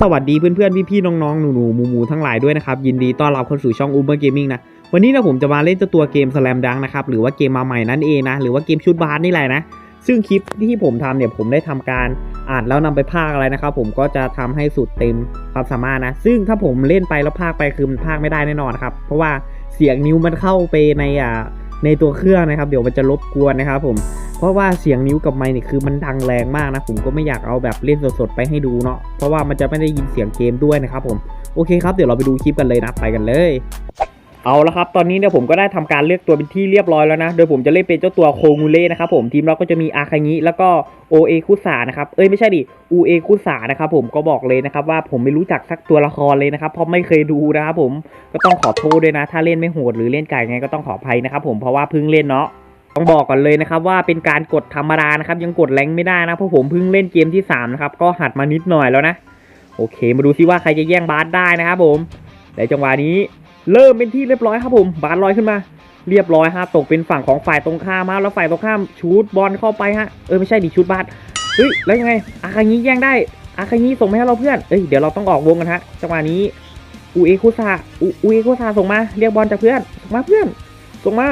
สวัสดีเพื่อนๆ พี่ๆ น้องๆ หนูๆ หมูๆ ทั้งหลายด้วยนะครับ ยินดีต้อนรับเข้าสู่ช่อง Uber Gaming นะ วันนี้นะผมจะมาเล่นเจ้าตัวเกม Slam Dunk นะครับ หรือว่าเกมมาใหม่นั่นเองนะ หรือว่าเกมชุดบาสนี่แหละนะ ซึ่งคลิปที่ผมทำเนี่ยผมได้ทำการอ่านแล้วนำไปพากย์อะไรนะครับ ผมก็จะทำให้สุดเต็มความสามารถนะ ซึ่งถ้าผมเล่นไปแล้วพากย์ไปคือมันพากย์ไม่ได้แน่นอนครับ เพราะว่าเสียงนิ้วมันเข้าไปในอ่าในตัวเครื่องนะครับ เดี๋ยวมันจะรบกวนนะครับผม เพราะว่าเสียงนิ้วกับไมค์เนี่ยคือมันดังแรงมากนะ ผมก็ไม่อยากเอาแบบเล่นสดๆไปให้ดูเนาะเพราะว่ามันจะไม่ได้ยินเสียงเกมด้วยนะครับผมโอเคครับเดี๋ยวเราไปดูคลิปกันเลยนะไปกันเลยเอาละครับ ตอนนี้เนี่ยผมก็ได้ทำการเลือกตัวเป็นที่เรียบร้อยแล้วนะ โดยผมจะเล่นเป็นเจ้าตัวโคงูเล่นะครับผมทีมเราก็จะมีอาคางิแล้วก็โอเอคุสานะครับ เอ้ยไม่ใช่ดิอูเอคุสานะครับผมก็บอกเลยนะครับว่าผมไม่รู้จักสักตัวละครเลยนะครับเพราะไม่เคยดูนะครับผมก็ต้องขอโทษด้วยนะ ถ้าเล่นไม่โหดหรือเล่นไก่ไงก็ต้องขออภัยนะครับผมเพราะว่าเพิ่งเล่นเนาะ ต้องบอกก่อนเลยนะครับว่าเป็นการกดธรรมดานะครับยังกดแรงไม่ได้นะเพราะผมเพิ่งเล่นเกมที่3นะครับก็หัดมานิดหน่อยแล้วนะโอเค มาดูซิว่าใครจะแย่งบาสได้นะครับผมในจังหวะนี้เริ่มเป็นที่เรียบร้อยครับผมบาสลอยขึ้นมา เรียบร้อยฮะตกเป็นฝั่งของฝ่ายตรงข้ามมาแล้วฝ่ายตรงข้ามชูดบอลเข้าไปฮะเออไม่ใช่ดิชูดบาสเฮ้ยแล้วยังไงอาคางิแย่งได้อาคางิส่งมาให้เราเพื่อนเอ้ยเดี๋ยวเราต้องออกวงกันฮะจังหวะนี้อูเอคุซาอูอูเอคุซาส่งมาเรียกบอลจากเพื่อนส่งมาเพื่อนส่งมา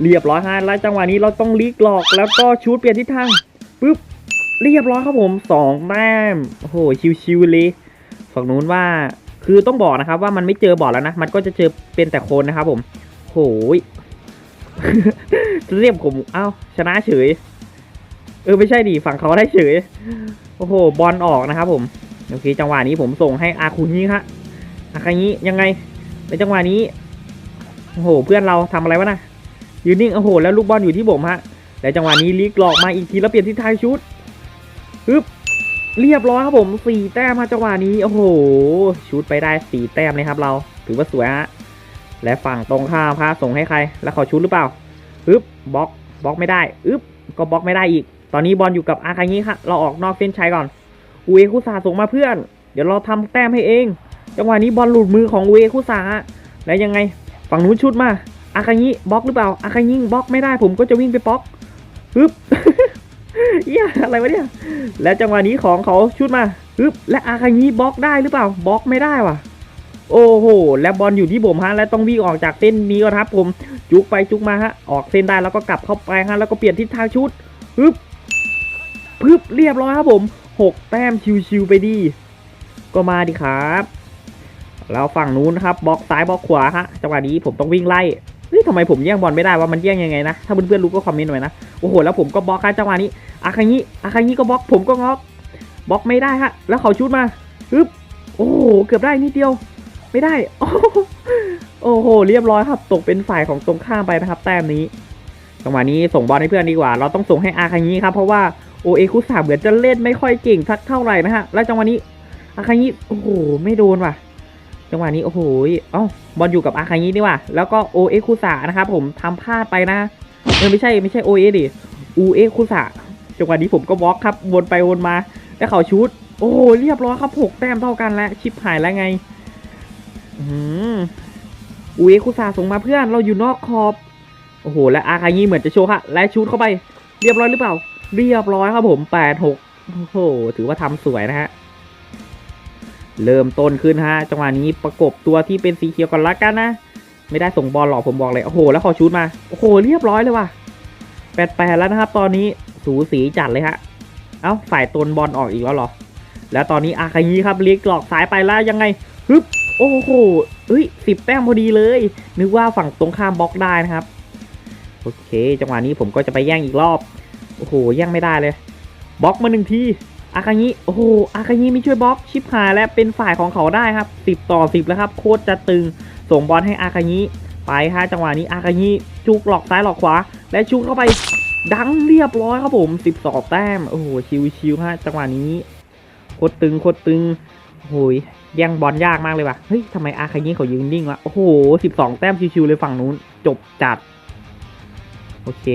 เรียบร้อยฮะแล้วจังหวะนี้เราต้องลีกหลอกแล้วก็ชูดเปลี่ยนทิศทางปึ๊บเรียบร้อยครับผมสองแต้มโอ้โหชิวๆเลยฝั่งนู้นว่าคือต้องบอกนะครับว่ามันไม่เจอบอดแล้วนะ มันก็จะเจอเป็นแต่โคนนะครับผมโหยเรียกผมเอ้าชนะเฉย เออไม่ใช่ดิฝั่งเขาได้เฉย โอ้โห บอลออกนะครับผมโอเคจังหวะนี้ผมส่งให้อาคุนี้ครับอาคุนี้ยังไงในจังหวะนี้โอ้โห เพื่อนเราทำอะไรวะนะ ยืนนิ่งโอ้โห แล้วลูกบอลอยู่ที่ผมฮะแต่จังหวะนี้ลีกหลอกมาอีกทีแล้วเปลี่ยนทิศทางชุดฮึบเรียบร้อยครับผมสี่แต้มมาจังหวะนี้โอ้โหชุดไปได้สี่แต้มเลยครับ เราถือว่าสวยฮะและฝั่งตรงข้ามครับส่งให้ใคร แล้วเขาชุดหรือเปล่าฮึบบล็อกบล็อกไม่ได้อึบก็บล็อกไม่ได้อีก ตอนนี้บอลอยู่กับอาคางิครับเราออกนอกเส้นชัยก่อนอุเอคุซาส่งมาเพื่อน เดี๋ยวเราทำแต้มให้เอง จังหวะนี้บอลหลุดมือของอุเอคุซาแล้วยังไงฝั่งนู้นชุดมา อาคางิบล็อกหรือเปล่าอาคางิบล็อกไม่ได้ผมก็จะวิ่งไปบล็อกฮึบเหี้ยอะไรวะเนี่ย และจังหวะนี้ของเขาชุดมาฮึบและอาคางิบล็อกได้หรือเปล่าบล็อกไม่ได้ว่ะ โอ้โห และบอลอยู่ที่ผมฮะและต้องวิ่งออกจากเส้นนี้ก่อนครับ ผมจุกไปจุกมาฮะออกเส้นได้แล้วก็กลับเข้าไปฮะแล้วก็เปลี่ยนทิศทางชุดฮึบพึบเรียบร้อยครับผมหกแต้มชิวๆไปดี ก็มาดิครับแล้วฝั่งนู้นนะครับบล็อกซ้ายบล็อกขวาฮะจังหวะนี้ผมต้องวิ่งไล่ เฮ้ยทำไมผมแย่งบอลไม่ได้ว่ามันแย่งยังไงนะ ถ้าเพื่อนๆรู้ก็คอมเมนต์หน่อยนะ โอ้โห แล้วผมก็บล็อกครับจังหวะนี้อาคางิอาคางิก็บล็อก ผมก็งอกบล็อกไม่ได้ฮะ แล้วเขาชุดมาฮึบโอ้โห เกือบได้นิดเดียว ไม่ได้ โอ้โห เรียบร้อยครับ ตกเป็นฝ่ายของตรงข้ามไปนะครับ แต้มนี้ จังหวะนี้ส่งบอลให้เพื่อนดีกว่า เราต้องส่งให้อาคางิครับ เพราะว่าโอเอคุสาเหมือนจะเล่นไม่ค่อยเก่งสักเท่าไหร่นะฮะ แล้วจังหวะนี้อาคางิโอ้โห ไม่โดนว่ะ จังหวะนี้โอ้โหเอ้าบอลอยู่กับอาคางินี่ว่ะแล้วก็โอเอคุสะนะครับผมทำพลาดไปนะเออไม่ใช่ไม่ใช่โอเอดิอูเอคุสะจังหวะนี้ผมก็บล็อกครับวนไปวนมาแล้วเขาชุด โอ้โหเรียบร้อยครับหกแต้มเท่ากันแล้วชิปหายแล้วไงอูเอคุสะส่งมาเพื่อนเราอยู่นอกขอบโอ้โห และอาคางิเหมือนจะโชว์ค่ะและชุดเข้าไป เรียบร้อยหรือเปล่า เรียบร้อยครับผมแปดหกโอ้โหถือว่าทำสวยนะฮะ เริ่มต้นขึ้นฮะจังหวะนี้ประกบตัวที่เป็นสีเขียวก่อนละกันนะ ไม่ได้ส่งบอลหรอกผมบอกเลยโอ้โหแล้วขอชูดมาโอ้โหเรียบร้อยเลยว่ะแปดแปดแล้วนะครับ ตอนนี้สูสีจัดเลยฮะเอ้าฝ่ายตนบอลออกอีกแล้วหรอ แล้วตอนนี้อาคายีครับเลีกหลอกสายไปแล้วยังไงฮึบโอ้โหเอ้ยสิบแต้มพอดีเลย นึกว่าฝั่งตรงข้ามบล็อกได้นะครับโอเค จังหวะนี้ผมก็จะไปแย่งอีกรอบโอ้โหแย่งไม่ได้เลยบล็อกมาหนึ่งที อาคางิโอ้โหอาคางิไม่ช่วยบล็อกชิปหายและเป็นฝ่ายของเขาได้ครับสิบต่อสิบแล้วครับ โคตรจะตึง ส่งบอลให้อาคางิไปฮะจังหวะนี้อาคางิจุกหลอกซ้ายหลอกขวา และชุกเข้าไปดังเรียบร้อยครับผมสิบสองแต้ม โอ้โห ชิวๆฮะจังหวะนี้โคตรตึงโคตรตึงโอ้โหแย่งบอลยากมากเลยว่ะเฮ้ยทำไมอาคางิเขายืนนิ่งวะโอ้โหสิบสองแต้มชิวๆเลยฝั่งนู้น จบจัด โอเค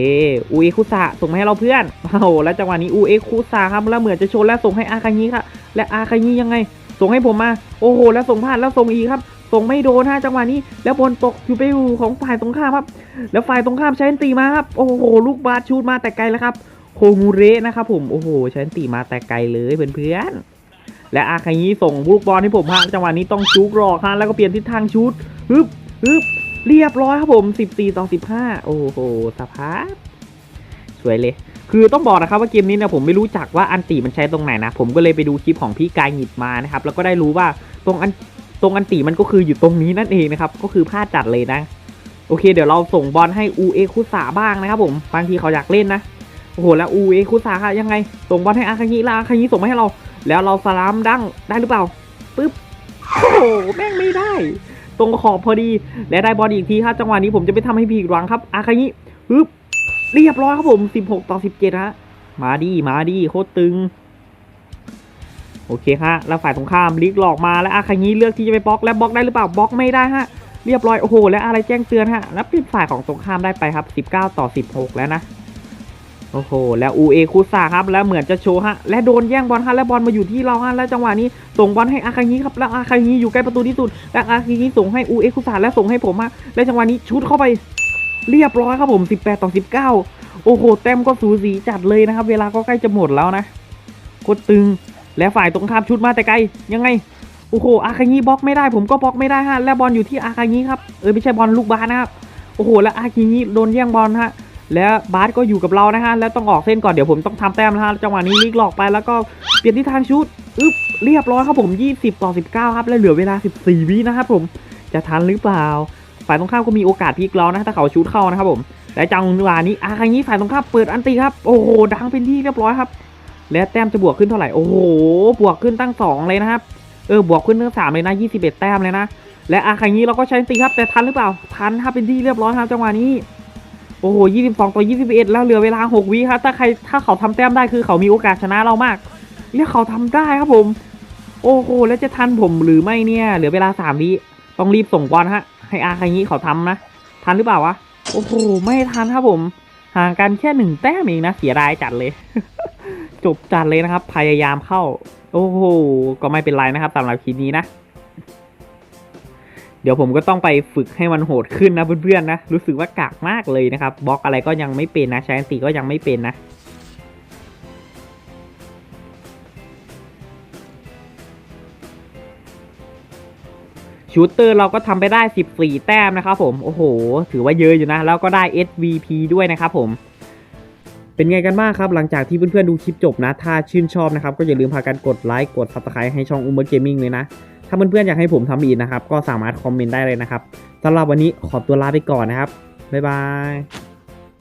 อูเอคุสะส่งมาให้เราเพื่อนโอ้โหแล้วจังหวะนี้อูเอคุสะครับแล้วเหมือนจะชนแล้วส่งให้อาคางิครับและอาคางิยังไง ส่งให้ผมมา โอ้โห แล้วส่งพลาดแล้วส่งอีกครับ ส่งไม่โดนฮะจังหวะนี้ แล้วบอลตกอยู่ไปอยู่ของฝ่ายตรงข้ามครับ แล้วฝ่ายตรงข้ามใช้นตีมาครับ โอ้โห ลูกบาสชูดมาแต่ไกลแล้วครับ โคงูเระนะครับผม โอ้โห ใช้นตีมาแต่ไกลเลยเพื่อนๆ และอาคายิส่งลูกบอลให้ผมฮะจังหวะนี้ต้องชุกรอกฮะแล้วก็เปลี่ยนทิศทางชุดฮึบฮึบ เรียบร้อยครับผม 14 ต่อ 15 โอ้โหสภาพสวยเลย คือต้องบอกนะครับว่าเกมนี้เนี่ยผมไม่รู้จักว่าอันติมันใช้ตรงไหนนะ ผมก็เลยไปดูคลิปของพี่กายหยิบมานะครับ แล้วก็ได้รู้ว่าตรงอันตรงอันติมันก็คืออยู่ตรงนี้นั่นเองนะครับ ก็คือพลาดจัดเลยนะ โอเค เดี๋ยวเราส่งบอลให้อูเอคุสาบ้างนะครับผม บางทีเขาอยากเล่นนะ โอ้โห แล้วอูเอคุสาค่ะยังไง ส่งบอลให้อาคางิล้วอาคางิส่งมาให้เรา แล้วเราสลามดังได้หรือเปล่า ปึ๊บ โอ้โห แม่งไม่ได้ ตรงขอบพอดี และได้บอลอีกทีครับจังหวะนี้ผมจะไม่ทำให้ผิดหวังครับ อาคางิปึ๊บเรียบร้อยครับผม 16 ต่อ 17ฮะมาดีมาดีโคตรตึง โอเคฮะแล้วฝ่ายตรงข้ามลิกหลอกมาแล้วอาคางิเลือกที่จะไปบล็อกและบล็อกได้หรือเปล่าบล็อกไม่ได้ฮะเรียบร้อยโอ้โหและอะไรแจ้งเตือนฮะแล้วเป็นฝ่ายของตรงข้ามได้ไปครับ 19 ต่อ 16 แล้วนะ โอ้โห แล้วอูเอคุซาครับ แล้วเหมือนจะโชว์ฮะ และโดนแย่งบอลฮะ และบอลมาอยู่ที่เราฮะ แล้วจังหวะนี้ส่งบอลให้อาคางิครับ แล้วอาคางิอยู่ใกล้ประตูที่สุด และอาคางิส่งให้อูเอคุซาและส่งให้ผมฮะ และจังหวะนี้ชุดเข้าไปเรียบร้อยครับผม 18 ต่อ 19 โอ้โห แต้มก็สูสีจัดเลยนะครับ เวลาก็ใกล้จะหมดแล้วนะโคตรตึง และฝ่ายตรงข้ามชุดมาแต่ไกล ยังไง โอ้โห อาคางิบล็อกไม่ได้ ผมก็บล็อกไม่ได้ฮะ และบอลอยู่ที่อาคางิครับ เออไม่ใช่บอลลูกบาสนะครับ โอ้โห แล้วอาคางิโดนแย่งบอลฮะ แล้วบาสก็อยู่กับเรานะฮะแล้วต้องออกเส้นก่อนเดี๋ยวผมต้องทำแต้มนะฮะจังหวะนี้ลิกหลอกไปแล้วก็เปลี่ยนทิศทางชุดอึ๊บเรียบร้อยครับผม 20 ต่อ 19 ครับ และเหลือเวลา 14 วินะครับผมจะทันหรือเปล่า ฝ่ายตรงข้ามก็มีโอกาสพลิกเรานะถ้าเขาชุดเข้านะครับผมและจังหวะนี้อาคางิฝ่ายตรงข้ามเปิดอันตีครับโอ้โหดังเป็นที่เรียบร้อยครับ และแต้มจะบวกขึ้นเท่าไหร่โอ้โหบวกขึ้นตั้ง 2 เลยนะครับเออบวกขึ้นตั้งสามเลยนะ 21 แต้มเลยนะ และอาคางิเราก็ใช้ตีครับแต่ทันหรือเปล่าทันครับเป็นที่เรียบร้อยครับจังหวะนี้ โอ้โห22ต่อ21แล้วเหลือเวลา6วิครับถ้าใครถ้าเขาทำแต้มได้คือเขามีโอกาสชนะเรามากเนี่ยเขาทำได้ครับผม โอ้โหแล้วจะทันผมหรือไม่เนี่ย เหลือเวลา3วิต้องรีบส่งบอลฮะ ให้อาคางิเขาทำนะ ทันหรือเปล่าวะโอ้โหไม่ทันครับผม ห่างกันแค่หนึ่งแต้มเองนะเสียดายจัดเลย จบจัดเลยนะครับ พยายามเข้า โอ้โหก็ไม่เป็นไรนะครับสำหรับคลิปนี้นะ ดี๋ยวผมก็ต้องไปฝึกให้มันโหดขึ้นนะเพื่อนๆนะ รู้สึกว่ากากมากเลยนะครับบล็อกอะไรก็ยังไม่เป็นนะใช้อันติก็ยังไม่เป็นนะชูเตอร์เราก็ทำไปได้ 14 แต้มนะครับผมโอ้โห ถือว่าเยอะอยู่นะ แล้วก็ได้ SVP ด้วยนะครับผมเป็นไงกันบ้างครับ หลังจากที่เพื่อนๆดูคลิปจบนะ ถ้าชื่นชอบนะครับ ก็อย่าลืมพากันกดไลค์กด subscribe ให้ช่อง u m b e r Gaming เลยนะ ถ้าเพื่อนๆอยากให้ผมทำอีกนะครับ ก็สามารถคอมเมนต์ได้เลยนะครับสำหรับวันนี้ขอตัวลาไปก่อนนะครับ บ๊ายบาย